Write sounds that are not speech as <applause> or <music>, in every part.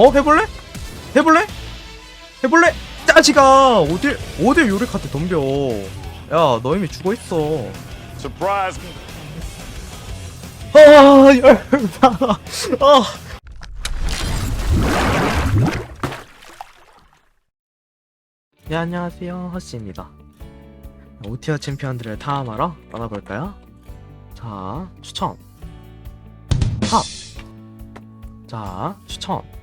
어 해볼래? 해볼래? 해볼래? 짜지가 어딜 어딜 요리카트 덤벼 야 너 이미 죽어있어 Surprise. 아 열받아 아 네, 안녕하세요 허씨입니다 오티어 챔피언들을 탐하러 떠나볼까요? 자 추천 탑! 자 추천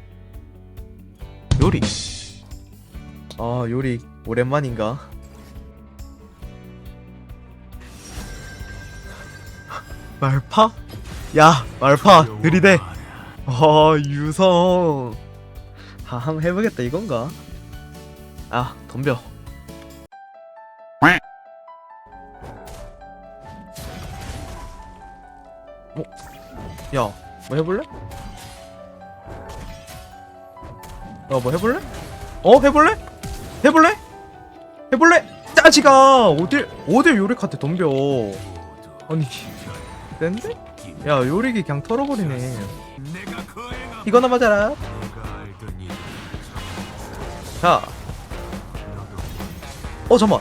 요리 아 요리 오랜만인가 <laughs> 말파? 야 말파 느리대 어 유성 아 한번 해보겠다 이건가 아 덤벼 어? 야, 뭐 해볼래? 야, 뭐 해볼래? 어, 해볼래? 해볼래? 해볼래? 짜지가 어딜 어딜 요리카트 덤벼? 아니, 센데? 야, 요리기 그냥 털어버리네. 이거나 맞아라. 자, 어 잠만.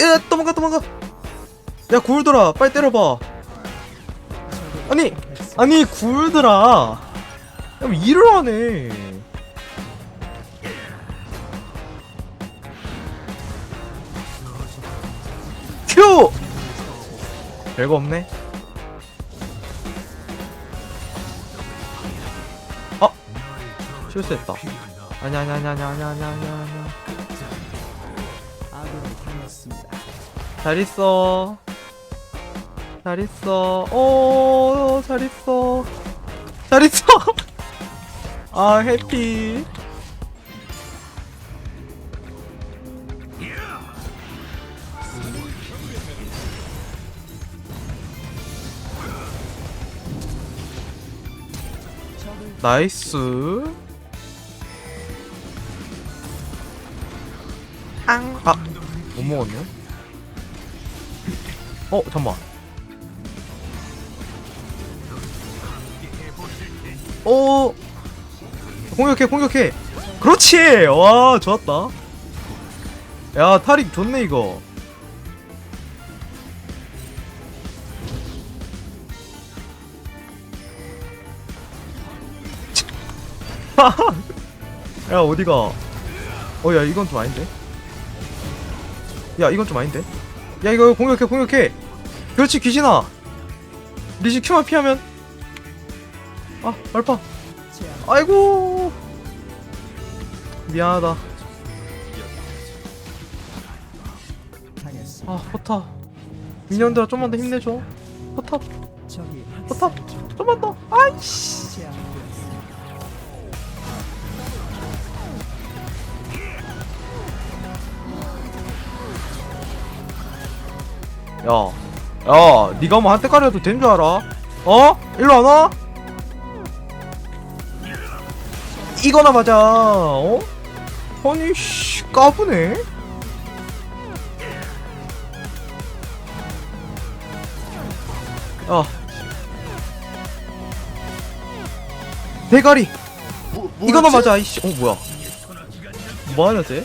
야, 도망가, 도망가. 야, 굴돌아, 빨리 때려봐. 아니, 아니 뭐 일을 하네. 큐! 별거 없네. 어? 실수했다. 아냐 아냐 아냐 아냐 아냐 아냐 아냐. 잘 있어. 잘 있어. 오, 잘 있어. 잘 있어. <laughs> 아, 해피. 나이스. 앙. 아, 못 먹었네. 어, 잠만. 오 공격해 공격해 그렇지 와 좋았다 야 타릭 좋네 이거 <laughs> 야 어디가? 어 야 이건 좀 아닌데? 야 이건 좀 아닌데? 야 이거 공격해 공격해! 그렇지 귀신아! 리시 큐만 피하면? 아 말파! 아이고! 미안하다. 아 포탑 미니언들아 좀만 더 힘내줘. 포탑 포탑 좀만 더. 아이씨 야, 야, 니가 뭐 한때까지 해도 된 줄 알아? 어? 일로 안 와? 이거나 맞아, 어? 아니, 씨, 까부네? 야. 대가리! 이거나 맞아, 이씨. 어, 뭐야. 뭐하냐, 쟤?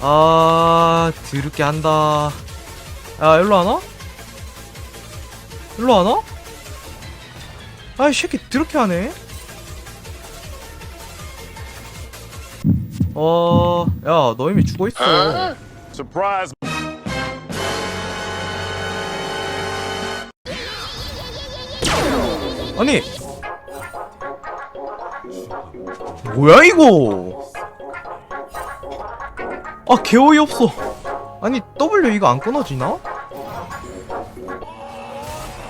아, 드럽게 한다. 야, 일로 안 와? 일로 안 와? 아이, 새끼, 드럽게 하네. 어, 야, 너 이미 죽어 있어. Surprise. 아니, 뭐야 이거? 아, 개어이 없어. 아니, W 이거 안 끊어지나?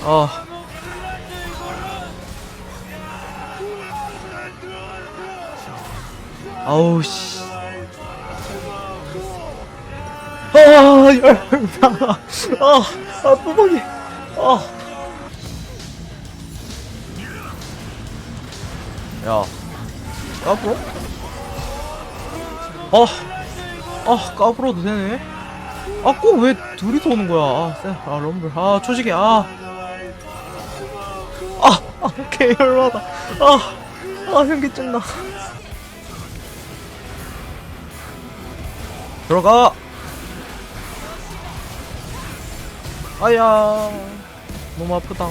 아. 아우 씨. 아, 열받아. 아, 아, 뚜벅이. 아. 야, 까불어? 아, 아, 까불어도 되네. 아, 꼭 왜 둘이서 오는 거야? 아, 쎄, 아, 럼블, 아, 초식이, 아, 아, 아, 개열받아. 아, 아 현기증 나. 들어가. 아야. 너무 아프다.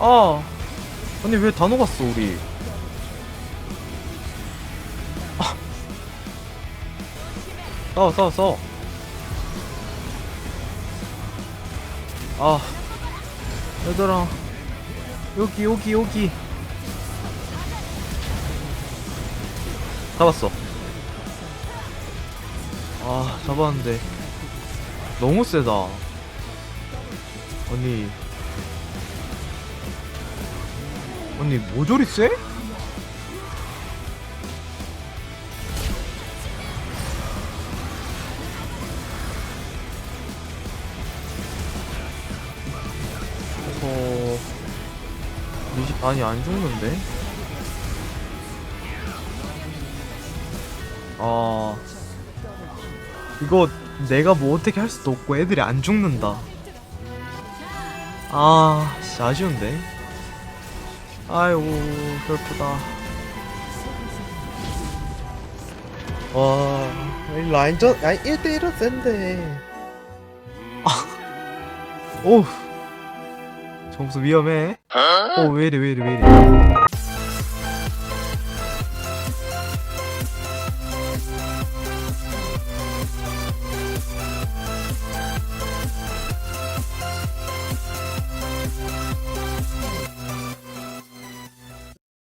아. 아니 왜 다 녹았어 우리 싸워 싸워 싸워. 아. 얘들아. 여기 여기 여기. 잡았어. 아 잡았는데. 너무 세다. 아니. 뭐 저리 세? 어... 리시 아니 안 죽는데? 아. 이거 내가 뭐 어떻게 할 수도 없고 애들이 안 죽는다. 아 진짜 아쉬운데? 아이고 슬프다. 와, 이 라인전, 아니 1대1은 센데. 오 점수 위험해? 어 왜 이래 왜 이래 왜 이래